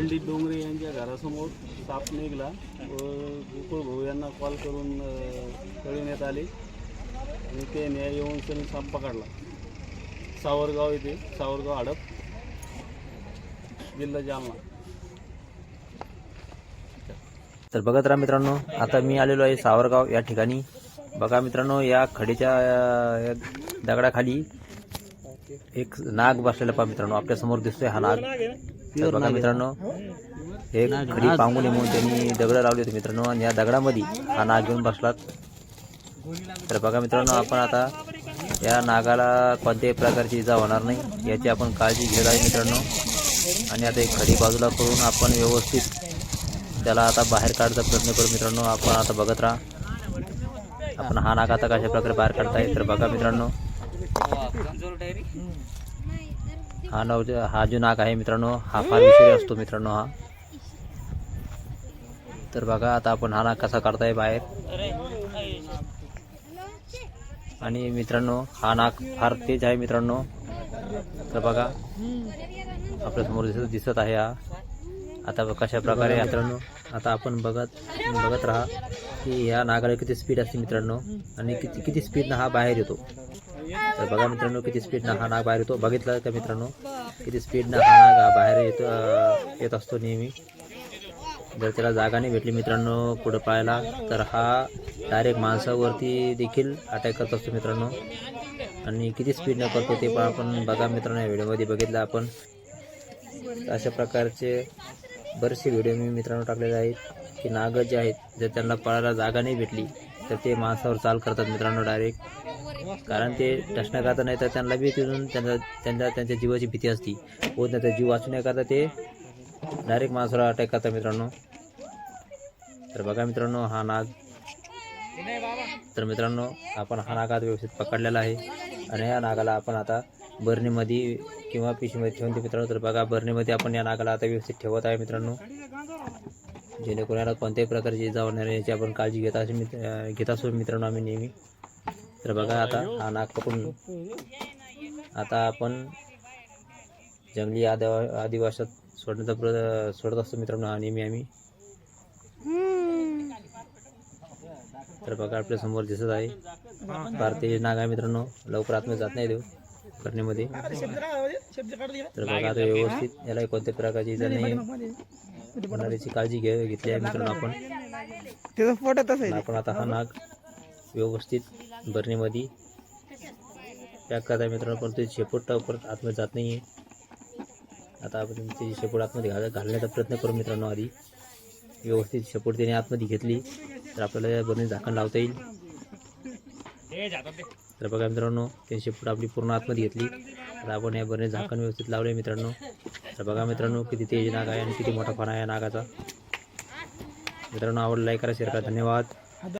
पंडित डोंगरे यांच्या घरासमोर साप निघला व गोकुळ भाऊ यांना कॉल करून कळविण्यात आले. आणि ते न्याय येऊन त्यांनी साप पकडला. सावरगाव येथे सावरगाव हडप जिल्हा जालना. तर बघत राहा मित्रांनो आता मी आलेलो आहे सावरगाव या ठिकाणी. बघा मित्रांनो या खडीच्या या दगडाखाली एक नाग बसलेला पहा मित्रांनो आपल्यासमोर दिसतोय हा नाग. तर बघा मित्रांनो एक खडी पांगून म्हणून त्यांनी दगड लावली होती मित्रांनो आणि या दगडामध्ये हा नाग घेऊन बसलात. तर बघा मित्रांनो आपण आता या नागाला कोणत्याही प्रकारची इजा होणार नाही याची आपण काळजी घेत आहे मित्रांनो. आणि आता एक खडी बाजूला करून आपण व्यवस्थित त्याला आता बाहेर काढायचा प्रयत्न करू मित्रांनो आपण आता बघत राहा. आपण हा नाग आता कशा प्रकारे बाहेर काढताय तर बघा मित्रांनो. हा नव हा जो नाग आहे मित्रांनो. हा फार विषारी असतो मित्रांनो हा. तर बघा आता आपण हा नाग कसा काढताय बाहेर. आणि मित्रांनो हा नाग फार तेज आहे मित्रांनो. तर बघा आपल्यासमोर दिसत दिसत आहे हा. आता कशा प्रकारे मित्रांनो. आता आपण बघत बघत राहा की ह्या नागाला किती स्पीड असते मित्रांनो. आणि किती किती स्पीडनं हा बाहेर येतो. तर बघा मित्रांनो किती स्पीडनं हा नाग बाहेर येतो. बघितलं का मित्रांनो? किती स्पीडनं हा नाग हा बाहेर येतो येत असतो नेहमी. जर त्याला जागा नाही भेटली मित्रांनो पुढं पाहायला तर हा डायरेक्ट माणसावरती देखील अटॅक करत असतो मित्रांनो. आणि किती स्पीडनं करतो ते पण आपण बघा मित्रांनो या व्हिडिओमध्ये बघितलं आपण. अशा प्रकारचे बरेचसे व्हिडिओ मी मित्रांनो टाकलेले आहेत की नाग जे आहेत जर त्यांना पळायला जागा नाही भेटली तर ते माणसावर चाल करतात मित्रांनो डायरेक्ट कारण ते टचण्या करता नाही तर त्यांना बी तिथून त्यांना त्यांना त्यांच्या जीवाची भीती असती. होत नाही तर जीव वाचवण्याकरता ते डायरेक्ट माणसाला अटॅक करतात मित्रांनो. तर बघा मित्रांनो हा नाग. तर मित्रांनो आपण हा नाग आता व्यवस्थित पकडलेला आहे. आणि या नागाला आपण आता बरणीमध्ये किंवा पिशवीमध्ये ठेवून ते मित्रांनो. तर बघा बरणीमध्ये आपण या नागाला आता व्यवस्थित ठेवत आहे मित्रांनो. जेणेकरून याला कोणत्याही प्रकारची इजा होणार नाही याची आपण काळजी घेत असे मित्र घेत असो मित्रांनो आम्ही नेहमी. तर बघा आता हा नाक पकडून आता आपण जंगली आदिवा आदिवासात सोडण्याचा प्र सोडत असतो मित्रांनो हा नेहमी आम्ही. तर बघा आपल्यासमोर दिसत आहे. भारतीय नाग आहे मित्रांनो लवकर आतमध्ये जात नाही देऊ. करण्यामध्ये. तर बघा आता व्यवस्थित याला कोणत्या प्रकारची इजा नाही होणार याची काळजी घे घेतली आहे मित्रांनो आपण. त्याचा फोटो तसा आणि आपण आता हा नाग व्यवस्थित बरणीमध्ये. पॅक करत आहे मित्रांनो पण ते शेपूट परत आतमध्ये जात नाही आहे आता आपण त्याची शेपूट आतमध्ये घाल घालण्याचा प्रयत्न करू मित्रांनो आधी. व्यवस्थित शेपूट त्याने आतमध्ये घेतली तर आपल्याला या बरणी झाकण लावता येईल. तर बघा मित्रांनो त्यांची शेपूट आपली पूर्ण आतमध्ये घेतली. तर आपण या बरे झाकण व्यवस्थित लावले मित्रांनो. तर बघा मित्रांनो किती तेज नाग आहे आणि किती मोठा फणा आहे या नागाचा. मित्रांनो आवडला लाईक करा शेअर करा. धन्यवाद.